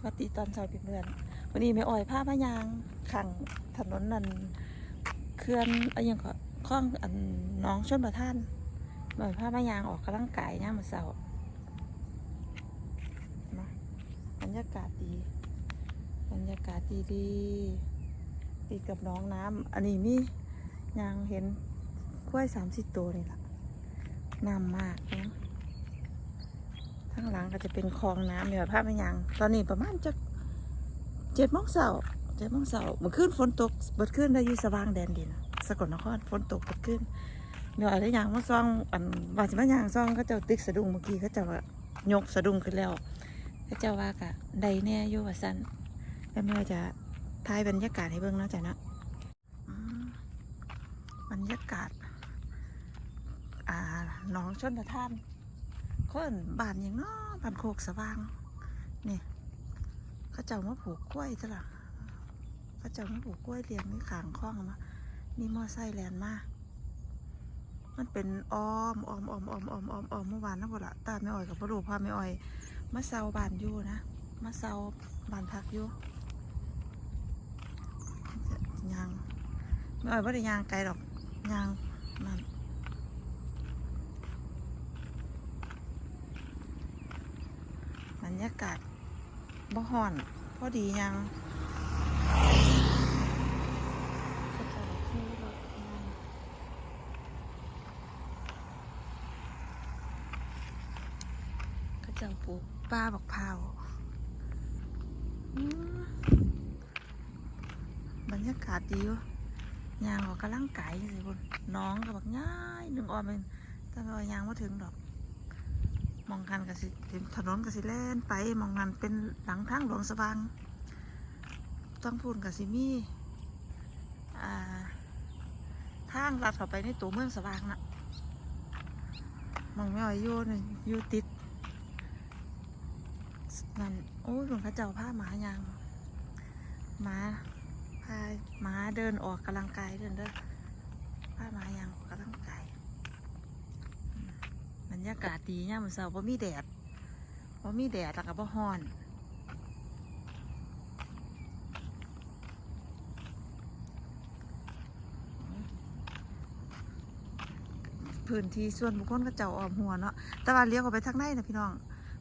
สวัสดีตอนเช้าพี่เพื่อนวันนี้ไม่อ่อยผ้ามายางขังถนนนันเคลื่อนอะไรยังก็คล้องอันน้องชนประทานไม่อยผ้ามายางออกกำลังกายย่ามมื้อเช้ามาบรรยากาศดีบรรยากาศดีดีๆติดกับน้องน้ำอันนี้มียางเห็นกล้วยสามสิบตัวนี่แหละน้ำมากนะ ข้างหลังก็จะเป็นคลองน้ำเดี๋ยวภาพไม่ยัง ตอนนี้ประมาณจะเจ็ดโมงเสาร์เจ็ดโมงเสาร์เมื่อคืนฝนตกเบิดขึ้นได้ยี่สว่างแดนดิน สกลนครฝนตกเบิดขึ้นเดี๋ยวอะไรอย่างมาซ่องอันว่าสิมาอย่างซ่องก็เจ้าตึกสะดุ้งเมื่อกี้เขาเจ้าว่ายกสะดุ้งขึ้นแล้วเขาเจ้าว่ากะใดแน่ยู่ว่าสั้นแล้วม่ว่าจะทายบรรยากาศให้เบิ่งนาะจ้ะนะบรรยากาศน้องชนประทาน คนบ้านอย่างเน้อบ้านโคกสว่าง นี่เขาเจ้ามาผูกกล้วยซะละเขาเจ้ามาผูกกล้วยเลี้ยงนี่ขางคล้องมานี่มอไซค์แลนมามันเป็นอ้อมอ้อมอ้อมอ้อมอ้อมอ้อมอ้อมเมื่อวานนะบ่ละตาไม่อ่อยกับพ่อลูกพาไม่อ่อยมาเซาบ้านอยู่นะมาเซาบ้านพักอยู่ยางไม่อ่อยว่าได้ยางไกลดอกยางนั่น บ รรยากาศบ่ฮ้อนพอดียังก็จะได้ขี่รถมาก็จะปลูกป้าบักพร้าวอืมบรรยากาศดีวะยางออกกำลังกายสิคุณน้องก็บักง่ายหนึ่งออมเป็นแต่ว่ายางมาถึงดอก มองกันก็สิถนนก็สิแล่นไปมองกันเป็นหลังทางหลวงสว่างต้องพูดกับสิมีอ่าทางลัดเข้าไปในตัวเมืองสว่างนะมองไม่อ่อยอยู่นี่อยู่ติดนั่นโอ้ยหลวงพระเจ้าผ้าหมายางหมาพาหมาเดินออกกำลังกายเดินเด้อผ้าหมายางออกกำลังกาย บ รรยากาศดีเนี่ยมันเสาร์ว่ามีแดดว่ามีแดดแล้วก็บ่ฮ้อนพื้นที่ส่วนบุคคลก็เจ้าออมหัวเนาะแต่ว่าเลี้ยวเข้าไปทางในนะพี่น้อง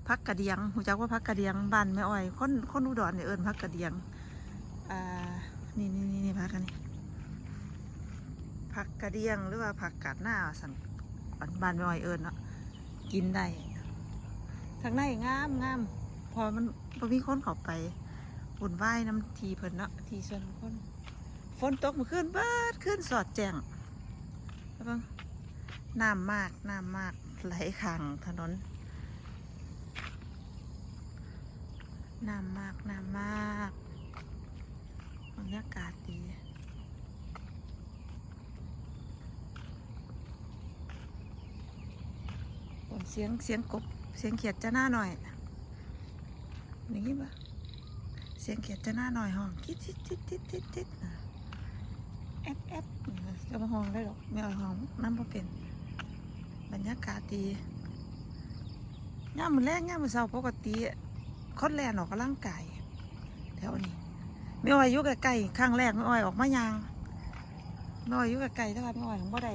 พักกระเดียงหูจักว่าพักกระเดียงบ้านแม่อ้อยคนคนอุดรเนี่ยเอิญพักกระเดียงอ่านี่นี่นี่นี่พักกันนี่พักกระเดียงหรือว่าผักกาดหน้าสันบ้านแม่อ้อยเอิญเนาะ กินได้ทางในงามงามพอมันพอมีคนเข้าไปบุ่นไหว้น้ำทีเพิ่นเนาะทีส่วนคนฝนตกเมาขึ้นเบิดขึ้นสอดแจงแล้วเบังน้ำมากน้ำมากไหลขังถนนน้ำมากน้ำมากบรรยากาศดี เสียงเสียงกบ เสียงเขียดจะหน้าหน่อยนี่ปะเสียงเขียดจะหน้าหน่อยห้องทิดทิดทิดทิดทิดทิดนะแอบแอบก็มาห้องได้หรอกไม่เอาห้องน้ำพอเป็น บรรยากาศดีย่ามมือแรกย่ามมือเช้าปกติคนแลนออกกำลังกายแถวนี้ไม่อ้อยยู่ใกล้ๆข้างแรกไม่อ้อยออกมายางไม่อ้อยยู่ใกล้ๆแต่ว่าไม่อ้อยของบ่ได้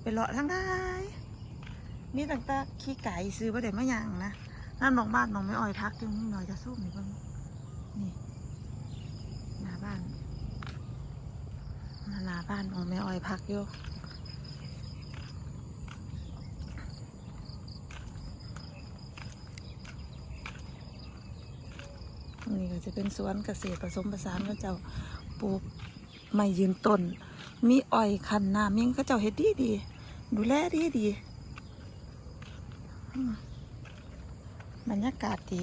ไปเลาะทางได้ มีตั้งแต่ขี้ไก่ซื้อประเดี๋ยวมาย่างนะนั่นมองบ้านมองไม่อ้อยพักจึงหน่อยจะสู้นี่เบิ่งนี่หน้าบ้านหน้าบ้านมองไม่อ้อยพักอยู่ตรงนี้ก็จะเป็นสวนเกษตรผสมผสานก็เจ้าปลูกไม่ยืนต้น มีอ้อยคันน้ำยังก็เจ้าเฮ็ดดีดี ดูแลดีดี บรรยากาศดี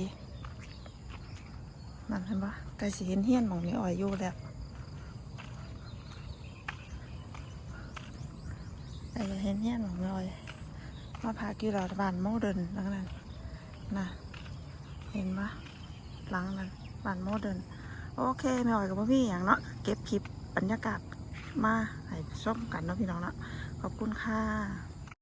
นั่นเห็นปะไกลสิเห็นเฮี้ยนมองนี้อ่อยอยู่แล้วไกลจะเห็นเฮี้ยนมองนี้อ่อยมาพากี่เราบ้านโมเดิร์นหลังนั้นนะเห็นปะหลังนั้นบ้านโมเดิร์นโอเคไม่อ่อยกับพี่อย่างเนาะเก็บคลิปบรรยากาศมาให้ชมกันเนาะพี่น้องเนาะขอบคุณค่ะ